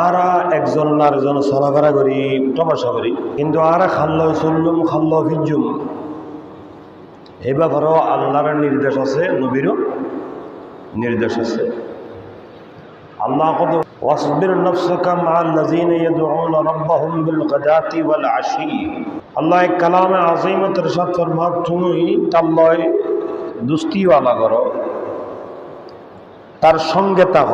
আরা একজন আরেকজন চলাফেরা করি তমাশা করি কিন্তু আরা খাল্ল চল্লুম খাল্ল ফিজুম এই ব্যাপারেও আল্লাহর নির্দেশ আছে নবীরও নির্দেশ আছে আল্লাহ কত واصبر نفسك مع الذين يدعون ربهم بالغداة والعشي আল্লাহ এক কালামে আজিমত রসাদ ফরমা তুমি তাল্লয় দুস্তিওয়ালা করো তার সঙ্গে তাহ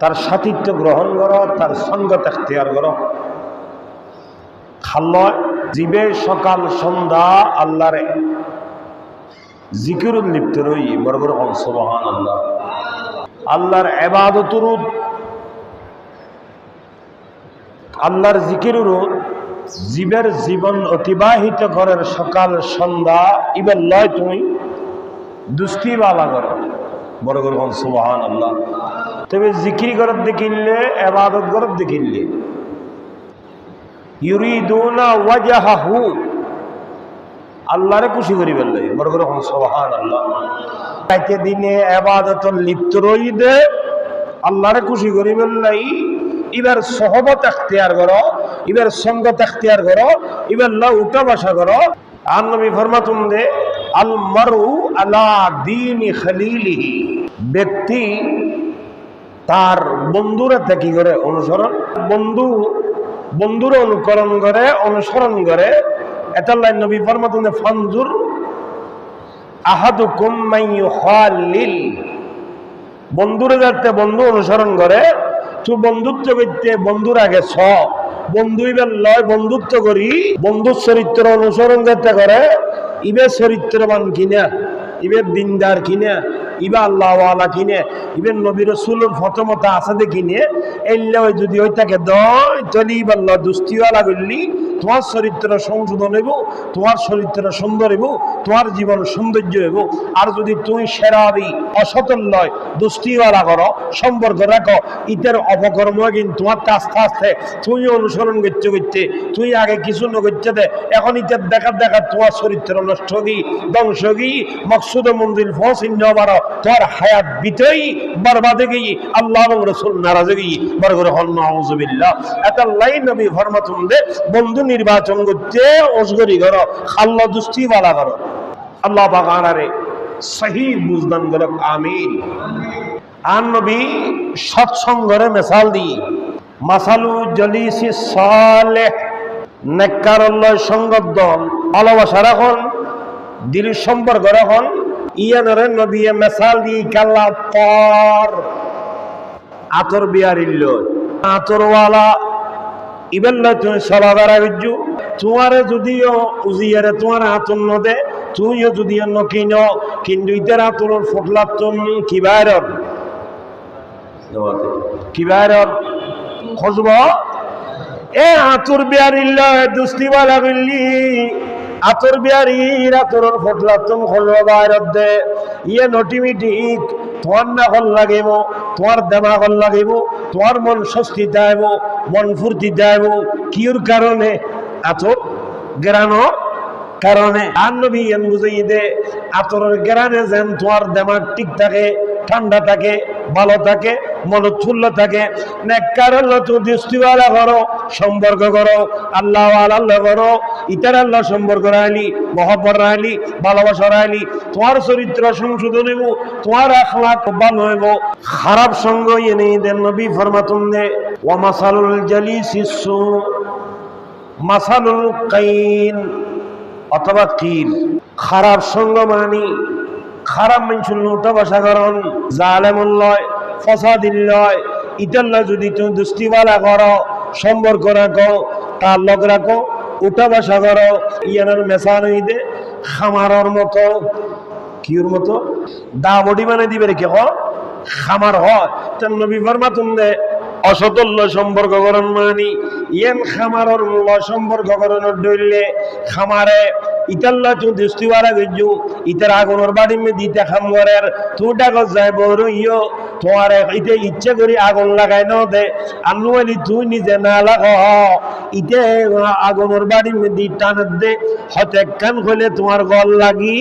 তার সাথিত্ব গ্রহণ করো, তার সঙ্গত এখতিয়ার করো। খাল্লয় জীবে সকাল সন্ধ্যা আল্লাহর জিকিরুল লিপ্ত রই বড় অংশবহান আল্লাহ আল্লাহর এবাদতর আল্লাহর জিকিরুর জীবের জীবন অতিবাহিত করার সকাল সন্ধ্যা ইবার লয় তুমি দুষ্টিবালা করো। বড় বড় অংশবহান আল্লাহ তবে জিকির করার দেখিলে এবাদত করার দেখিলে ইউরিদুনা ওয়াজাহাহু। আল্লাহরে খুশি করি ফেললে বড় করে সোহান আল্লাহ রাইতে দিনে আবাদত লিপ্ত রই দে আল্লাহরে খুশি করি ফেললাই এবার সহবত এখতিয়ার করো, এবার সঙ্গত এখতিয়ার করো, এবার লা উঠা বাসা করো। আর নবী ফরমাতুন দে আল মারু আলা দিন ব্যক্তি তার বন্ধুরা কি করে অনুসরণ? বন্ধু, বন্ধুর অনুকরণ করে, অনুসরণ করে। এতাল্লাই নবী ফরমাতুন ফানজুর আহাদুকুম মাইয়ুখালিল বন্ধুরে যাতে বন্ধু অনুসরণ করে তুই বন্ধুত্ব করতে বন্ধুর আগে ছ বন্ধু ইবার লয় বন্ধুত্ব করি, বন্ধুর চরিত্র অনুসরণ যাতে করে, ইবে চরিত্রবান কিনা, ইবে দিনদার কিনা। ইবা আল্লাহওয়ালা কিনে, ইবেন নবী রসুলের ফতমতা আছে দে কিনে এলে ওই যদি ওই তাকে দয়, তাহলে ইবার ল দুস্তিওয়ালা করলি, তোমার চরিত্র সংশোধন হইব, তোমার চরিত্র সুন্দর হইব, তোমার জীবন সৌন্দর্য হইব। আর যদি তুই সেরাবি, অসতল লয় দুষ্টিওয়ালা করো, সম্পর্ক রাখো, ইতের অপকর্ম কিন্তু তোমার আস্তে আস্তে তুই অনুসরণ করতে করতে তুই আগে কিছু নগরতে দে, এখন ইতের দেখার দেখার তোমার চরিত্র নষ্ট গি ধ্বংস গি মকসুদ মন্দির ফসিন্য বারো তোমার হায়াত বিতই বরবাদে গই আল্লাহ এবং রসুল নারাজে বরগর হল নাউজুবিল্লাহ। এত লাইন নবী ফরমাতুন দে বন্ধু নির্বাচন করতে ওসগরি করো, খাল্ল দুষ্টি বালা করো। আল্লাহ বাগানারে সহি বুঝদান করো, আমিন। আর নবী সৎসঙ্গরে মেসাল দি মাসালু জলিসি সালে নেককারল্লয় সঙ্গত দল, ভালোবাসা রাখন, দিল সম্পর্ক রাখন ইয়ানরে নবিয়ে মেসাল দি কাল্লা পর। আতর বিয়ারিল্ল আতরওয়ালা ইবেল্লা তুমি সলাদারা বিজু তোমারে যদিও উজিয়ারে তোমার আতর নদে তুইও যদিও নকিন, কিন্তু ইতার আতরের ফটলা তুমি কি বাইরত কি বাইরত খসব এ আতর বিয়ারিল্ল দুস্তিওয়ালা বিল্লি। আতর বিয়ারির আতরের ফটলা তুমি খসব বাইরত দে ইয়ে নটিমিটিক তোমার না হল লাগিব, তোমার দেমা হল লাগিব, তোমার মন স্বস্তি দেব, মন ফুর্তি দেব। কিউর কারণে? আতর গ্রানো কারণে। আর নবী বুঝাই দে, আতরের গ্রানে যেন তোমার দেমাগ ঠিক থাকে। ঠান্ডা থাকে, ভালো থাকে মনোচ্ছুল্ল থাকে। দৃষ্টিওয়ালা করো, সম্পর্ক করো আল্লাহ আল্লাহ করো, ইতার আল্লাহ সম্পর্ক রাখলি মহব্বর রাখলি, ভালোবাসা রাখলি, তোমার চরিত্র সংশোধন হইব, তোমার আখলাক ভালো হইব। খারাপ সঙ্গ এনে দেন নবী ফরমাতুন দে ওয়ামাসালুল জালি শিশু মাসালুল কাইন, অথবা কিল। খারাপ সঙ্গ মানি খারাপ মানুষের উঠা বসা করন জালেমুল লয়, ফসাদিল লয়। ইতাল্লা যদি তুমি দুষ্টিওয়ালা করো, সম্পর্ক রাখো তার লগ রাখো, উঠা বসা করো, ইয়ানোর মেশান দে খামারর মতো কিউর মতো, দা বডি মানে দিবে রেখে হ খামার হয়। তেন নবী ফরমা তুমি অসতল্য সম্পর্ক করণ মানি। ইয়েন খামারর মূল সম্পর্ক করণের ডইলে খামারে। ইতাল্লা তুই দৃষ্টিওয়ালা গজ্জু ইতার আগুনের বাড়ি দিতে খাম করার তুই ডাকত যায় বড় ইয়ো। তোমার ইতে ইচ্ছে করি আগুন লাগাই ন দে। আল্লু আলি তুই নিজে না লাগ। ইতে আগুনের বাড়ি দি টান দে। হয়তো একখান হইলে তোমার গল লাগি।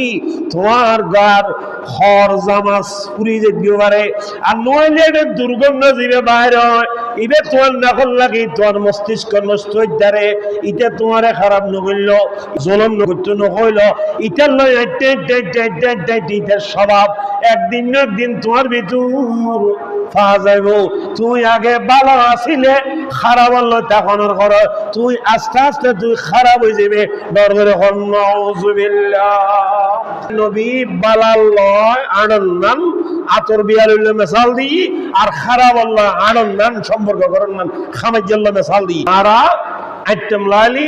তোমার গার খর জামাস পুরি যেতে পারে আর নইলে এটা দুর্গন্ধ জীবে বাইর হয়। ইবে তোমার নকল লাগি, তোমার মস্তিষ্ক নষ্ট হইতারে ইটা তোমারে খারাপ নকইল জলম নকরতে নকইল ইটার লয় স্বভাব। একদিন একদিন তোমার ভিতর তুই আগে ভালো আসিলে খারাপ হলো তখনের কর। তুই আস্তে আস্তে তুই খারাপ হয়ে যাবে। ডর নবী লয় আনন্দান আতর মেসাল দিই। আর খারাপ আল্লাহ আনন্দান সম্পর্ক করেন না খামাজ্জাল্ল দিই। আরা লালি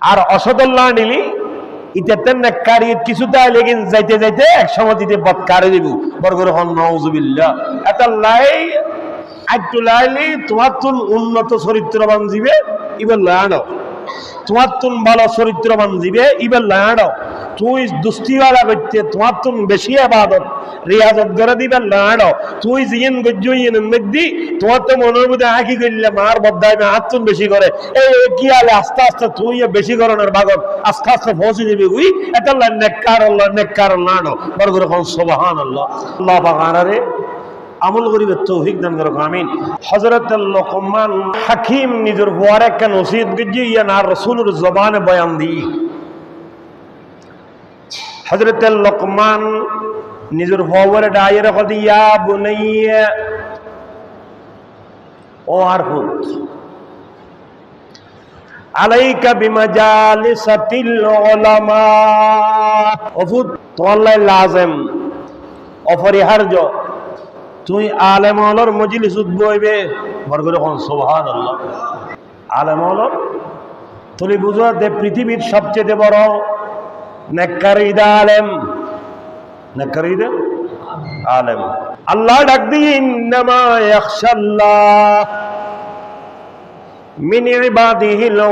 আর অসদল্লা নিলি, ইতে নেককারি কিছু তাই লেগিন যাইতে যাইতে দিব। এত লাই লাইলি উন্নত চরিত্রবান জীবে ইবে লানো তোমার তুন ভালো চরিত্রবান জীবে ইবে লানো তুই দুস্তিওয়ালা করতে তোমার তুন বেশি আবাদত, রিয়াজত করে দিবে লানো তুই জিয়েন গজ্জু মেদি তোমার তো মনের মধ্যে আঁকি করলে মার বদ্দায় হাত তুন বেশি করে। এই কি আলে আস্তে আস্তে তুই বেশি করণের ভাগত আস্তে আস্তে পৌঁছে দিবি উই এটা নেককার, আল্লাহ নেককার লানো বড় করে সুবহান আল্লাহ আল্লাহ বাগানারে আমল করিবে তৌফিক দান করো, আমিন। হযরত লোকমান হাকিম নিজের হুয়ার একটা নসিহত গজি ইয়া না রাসূলের জবানে বয়ান দি লোকমান নিজের হুয়ারে ডাইরে কদি ইয়া বুনাইয়া, ও আর হুত আলাইকা বিমাজালিসাতিল উলামা। ওফুত তোমার লাজেম, অপরিহার্য তুই আলেম অলর মজলিস বইবে বর করে কোন সোহান আল্লাহ আলেম তুমি বুঝো দে পৃথিবীর সবচেয়ে বড় নেককারিদা আলেম। নেককারিদা আলেম। আল্লাহ ডাক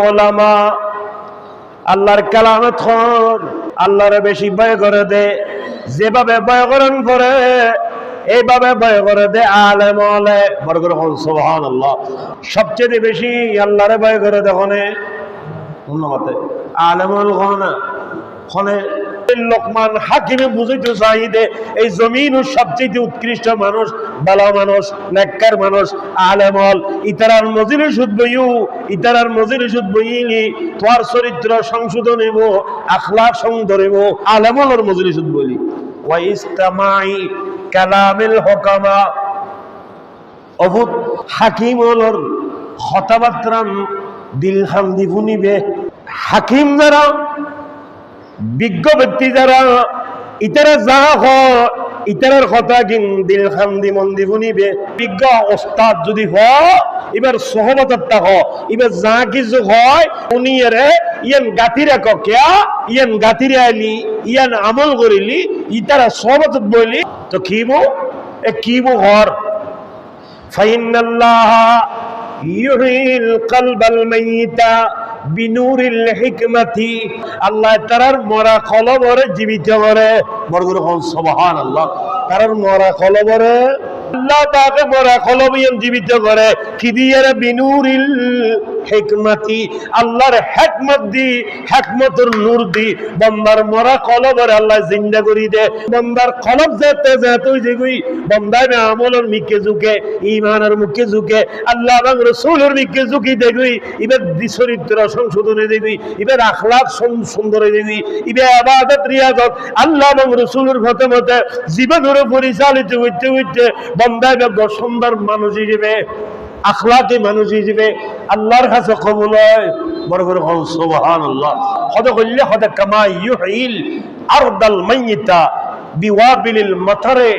উলামা। আল্লাহর কালামে থর আল্লাহরে বেশি ভয় করে দে। যেভাবে ভয় করেন পরে এইভাবে ভয় করে দে আলে। বড় করে হন সোহান আল্লাহ সবচেয়ে বেশি আল্লাহরে ভয় করে দেখনে ধন্যবাদ আলেমল গহনা খনে লোকমান হাকিমে বুঝাইতে চাহিদে এই জমিন সবচেয়ে উৎকৃষ্ট মানুষ ভালো মানুষ, নেককার মানুষ আলেমল ইতারার মজিরে সুদ বইউ ইতারার মজিরে সুদ বইলি তোর চরিত্র সংশোধন হইব আখলাক সংধর হইব আলেমলের মজিরে সুদ বইলি। ওয়া ইস্তামাই কালামিল হকামা। অভূত হাকিম হলর হতাবাত্রাম দিল হামদি ভুনিবে হাকিম যারা, বিজ্ঞ ব্যক্তি যারা, ইতারা যা হ ইতারার কথা কিন দিল খান্দি মন্দি ফুনিবে বিজ্ঞ ওস্তাদ যদি হ এবার সহমতটা হ এবার যা কিছু হয়, উনি এরে ইয়ান গাতিরা ককিয়া ইয়ান গাতিরা আলি ইয়ান আমল করিলি ইতারা সহমত বইলি। তো কিমো এ কিমো ঘর? ফাইনাল্লাহ ইউহিল কালবাল মাইতা। আল্লাহ তারার মরা কলবরে জীবিত করে। সবহান হন তারার মরা কলবরে। আল্লাহ তাকে মরা কলবিয়ান জীবিত করে। বিনুরিল হিকমাতি? আল্লাহর হেকমত দি নূর দি। বন্দার মরা কলবরে আল্লাহ জিন্দা করি দে। বন্দার কলব যেতে যেতে যে গই, বন্দায় আমলের মিকে ঝুঁকে ইমানের মুখে ঝুঁকে, আল্লাহ এবং রসুলের মিকে ঝুঁকি দেখবি এবার চরিত্র সংশোধনে দেখবি এবার আখলাক সুন্দরে দেখবি এবার আবাদত রিয়াজত। আল্লাহ এবং রসুলের মতে মতে জীবনের পরিচালিত হইতে হইতে বন্দায় সুন্দর মানুষ হিসেবে আখলাতে মানুষ হিসেবে আল্লাহর কাছে কবুল হয়। বড় করে হন সোহান আল্লাহ হদে করলে হদে কামাই ইউহিল আরদাল মাইয়িতা বিওয়াবিলিল মাথারে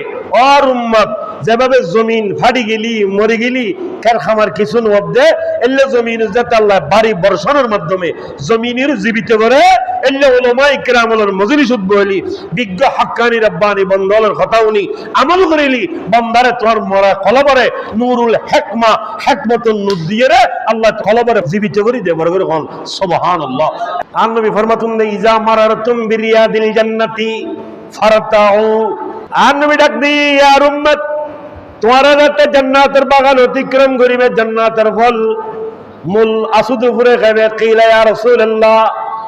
আর উম্মত, যেভাবে জমিন ফাড়ি গেলি, মরে গেলি কার খামার কিছু নবদে এলে জমিন আল্লাহ বাড়ি বর্ষণের মাধ্যমে জমিনের জীবিত করে এলে ওলামা ইকরামলের মজলিস উদ্বহলি বিজ্ঞ হাক্কানি রব্বানি বন্দলের কথা উনি আমল করিলি, বন্দারে তোমার মরা কলবরে নুরুল হেকমা, হেকমতুন নুর আল্লাহ কলবরে জীবিত করি দে, বড় করে কোন, সুবহানাল্লাহ। আর নবী ফরমাতুন ইজা মারারতুম বিরিয়াদিল জান্নাতি ফারতাউ। আর নবী ডাক দি আর উম্মত তোমার একটা জান্নাতের বাগান অতিক্রম করিবে জান্নাতের ফল মূল আসুদ উপরে খাবে কিলা রাসূলুল্লাহ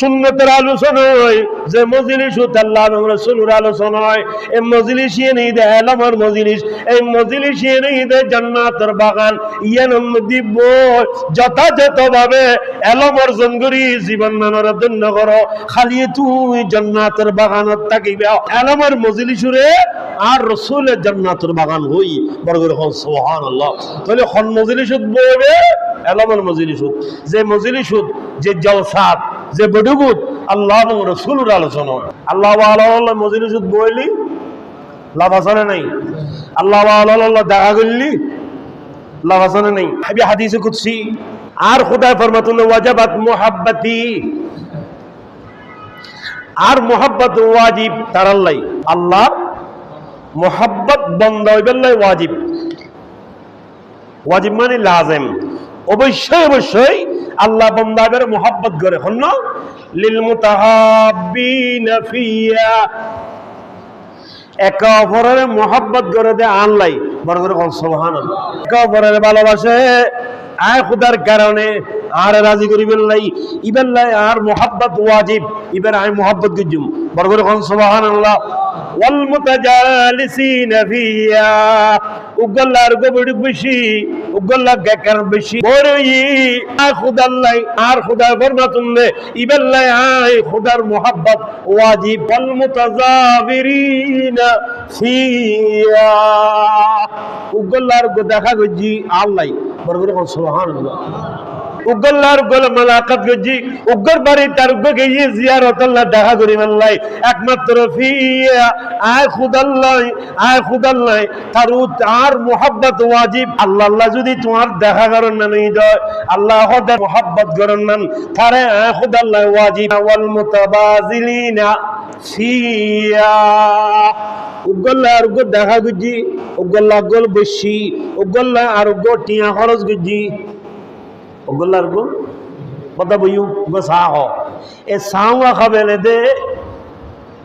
সুন্নতের আলোচনা হয়, যে মজলিসুত আল্লাহ রাসূলের আলোচনা হয়, এই মজলিসিয়ে নেই দে এলমর মজলিস, এই মজলিসিয়ে নেই দে জান্নাতের বাগান, ইয়ান দিব যথাযথভাবে এলম অর্জন করি জীবন মানর ধন্য করো, খালি তুই জান্নাতের বাগানত থাকিবে। এলমের মজলিসুরে আর রসুলের জান্নাতের বাগান হই বড় করে হন সোহান আল্লাহ তাহলে হন মজলিসুদ বইবে এলমের মজলিসুদ যে মজলিসুদ যে জলসাত যে বডুগুত আল্লাহ এবং রসুলের আলোচনা। আল্লাহ আল্লাহ মজলিসুদ বইলি, লাভ আছে নাই? আল্লাহ আল্লাহ দেখা করলি, লাভ আছে না নাই? হাবি হাদিসে কুদসি, আর খুদায় ফরমাতুন ওয়াজাবাত মুহাব্বতি। আর মোহাব্বত ওয়াজিব তার আল্লাহ আল্লাহ, মোহাব্বত বন্ধ হইবেল্লাই ওয়াজিব। ওয়াজিব মানে লাজেম। অবশ্যই অবশ্যই। আল্লাহ বন্দাবের মোহাব্বত করে হন্য লিল মুতাহাব্বিনা একে অপরের মোহাব্বত করে দে আনলাই বড় করে সোহান একে অপরের ভালোবাসে, আয় খুদার কারণে আর রাজি করিবেন লাই ইবেন লাই আর মোহাব্বত ওয়াজিব, ইবেন আয় মোহাব্বত গুজুম বড় করে কোন সোহান আল্লাহ ওয়াল মুতাজালিসিনা ফিয়া উগল্লার গোবড়ি বেশি উগল্লা গাকার বেশি। বড়ই আয় খুদাল্লাই আর খুদা ফরমাতুন দে ইবেন লাই আয় খুদার মোহাব্বত ওয়াজিব। ওয়াল মুতাজাবিরিনা ফিয়া গো দেখা গজি আল্লাহ বড় করে কোন, সুবহানাল্লাহ। উগল্লার গোল মালাকাত গজি উগর বাড়ি তার গিয়ে জিয়ারত আল্লাহ দেখা করি মাল্লাই। একমাত্র ফিয়া, আয় খুদাল্লাহ আয় খুদাল্লাহ তার আর মোহাব্বত ওয়াজিব। আল্লাহ আল্লাহ যদি তোমার দেখা করেন না নেই দয়, আল্লাহ হদে মোহাব্বত করেন না তারে আয় খুদাল্লাহ ওয়াজিব। ওয়াল মুতাবাজিলিনা ফিয়া। উগল্লা আর দেখা গুজি উগল্লা গোল বেশি উগল্লা আর টিয়া খরচ গুজি। উগল্লা আর উগ্র কথা বইউ সাহ। এ দে।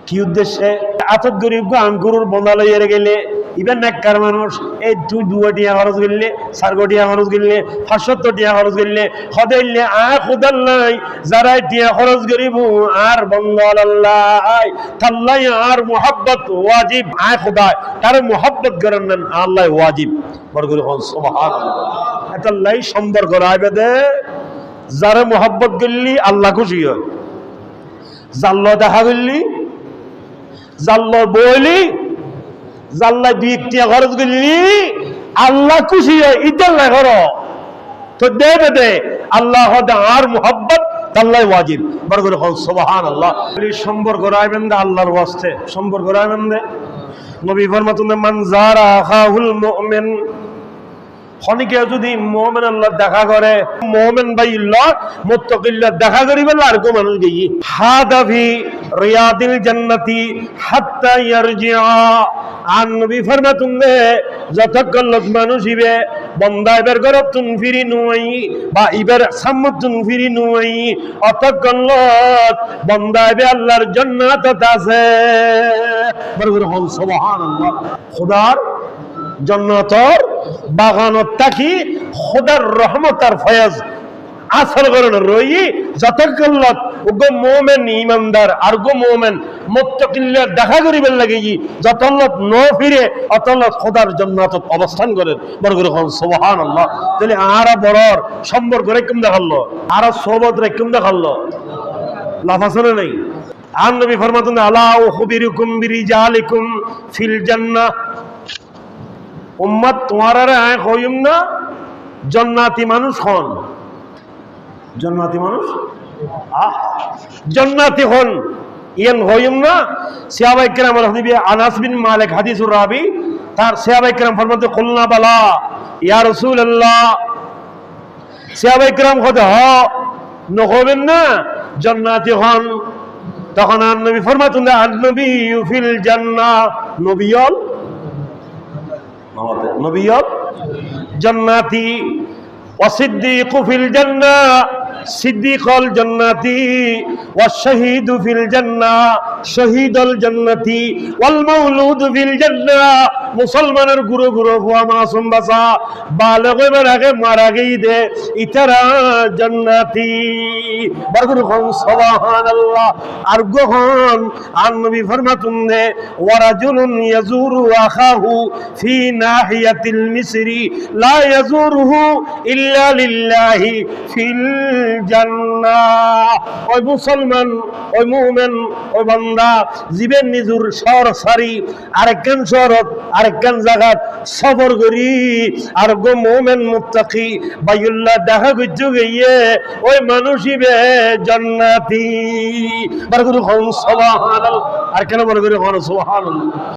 কি উদ্দেশ্যে? আতত গরি উগ্র আঙ্গুরুর গেলে। ইবেন নেককার মানুষ, এই তুই দুয়া টিয়া খরচ গেলে সার্গো টিয়া খরচ গেলে ফাঁসত্তর টিয়া খরচ গেলে হদেলে আ খুদাল্লাই যারা টিয়া খরচ করিব আর বঙ্গল আল্লাহ তাল্লাই আর মোহাব্বত ওয়াজিব, আয় খুদায়। তার মোহাব্বত করেন আল্লাহ ওয়াজিব। বরগুরি হন সুবহান এতাল্লাই সম্পর্ক রাইবে দে। যারা মোহাব্বত করলি, আল্লাহ খুশি জাল্ল দেখা করলি জাল্ল বইলি জাল্লা একটি খরচ করলি, আল্লাহ খুশি হয় ইতাল্লা ঘর তো দে আল্লাহ হদে আর মোহাব্বত আল্লাহ আল্লাহ সম্পর্ক রাখবেন দে আল্লাহর সম্পর্ক রাখবেন দে। নবী খনিকে যদি মোহামেন আল্লাহ দেখা করে মোহামেন ভাই ইল্লাহ মুত্তাকিল্লাহ দেখা করিবে আর কো গই হাদাফি রিয়াদিল জান্নাতি হাত্তা আন নবী ফরমাতুন যতক্ষণ লোক মানুষ ইবে বন্দা এবার গরব তুন ফিরি বা ইবার সাম্মতুন ফিরি নুই অতক্ষণ লোক বন্দা এবে আল্লাহর জান্নাত আছে। বরবর হল, সুবহানাল্লাহ। খোদার জন্নতর বাগানত থাকি খোদার রহমত আর ফয়াজ আসল করে না রই যতক্ষণত উগো মোমেন ইমানদার, আর গো মোমেন মুত্তাকিল্লা দেখা করিবেন লাগে ই যতলত ন ফিরে অতলত খোদার জান্নাতত অবস্থান করেন বড় করে কোন, সুবহানাল্লাহ। তাহলে আরা বড়র সম্পর্ক রেকম দেখাল আরা সোবত রেকম দেখাল লাভ আছে না নাই? আর নবী ফরমাতুন, আলা উখবিরুকুম বিরিজালিকুম ফিল জান্নাহ। উম্মত তোমার আর আয় হইম না জন্নাতি মানুষ হন। জান্নাতি মানুষ? আহ জান্নাতি হন। ইয়ান হইম না সিয়াবাই কেরাম হাদিবি আনাস বিন মালিক হাদিসুর রাবি তার সিয়াবাই কেরাম ফরমাতে খুলনা বালা ইয়া রাসূলুল্লাহ। সিয়াবাই কেরাম কত হ নহবেন না জান্নাতি হন। তখন আর নবী ফরমাতুন আন নবী ফিল জান্নাহ। নবিয়ল নবীয় জান্নাতি অসিদ্দিক ফিল জান্নাহ সিদ্দিকল জন্নাতি ওয়া শাহীদু ফিল জান্নাহ শহীদল জান্নাতি ওয়াল মাউলুদু ফিল জান্নাহ মুসলমানের গুরু গুরু হুয়া মাসুম বাসা, বালক এবার আগে মারা গেই দে ইতারা জান্নাতি। বরগুর খন সুবহানাল্লাহ। আর গহন আর নবী ফরমাতুন দে, ওয়া রাজুলুন ইয়াজুরু আখাহু ফি নাহিয়াতিল মিসরি, লা ইয়াজুরুহু ইল্লা লিল্লাহি ফিল জান্নাহ। ওই মুসলমান, ওই মুমিন, ওই বান্দা, জীবের নিজুর শহর সারি, আরেকখান শহরত, আরেকখান জায়গাত সফর করি। আর গো মুমিন মুত্তাকি, বাইউল্লাহ, দেখা গুজ্জু গইয়ে ওই মানুষই বে জান্নাতি। বার করে সুবহানাল্লাহ। আর কেন বলে করে সুবহানাল্লাহ।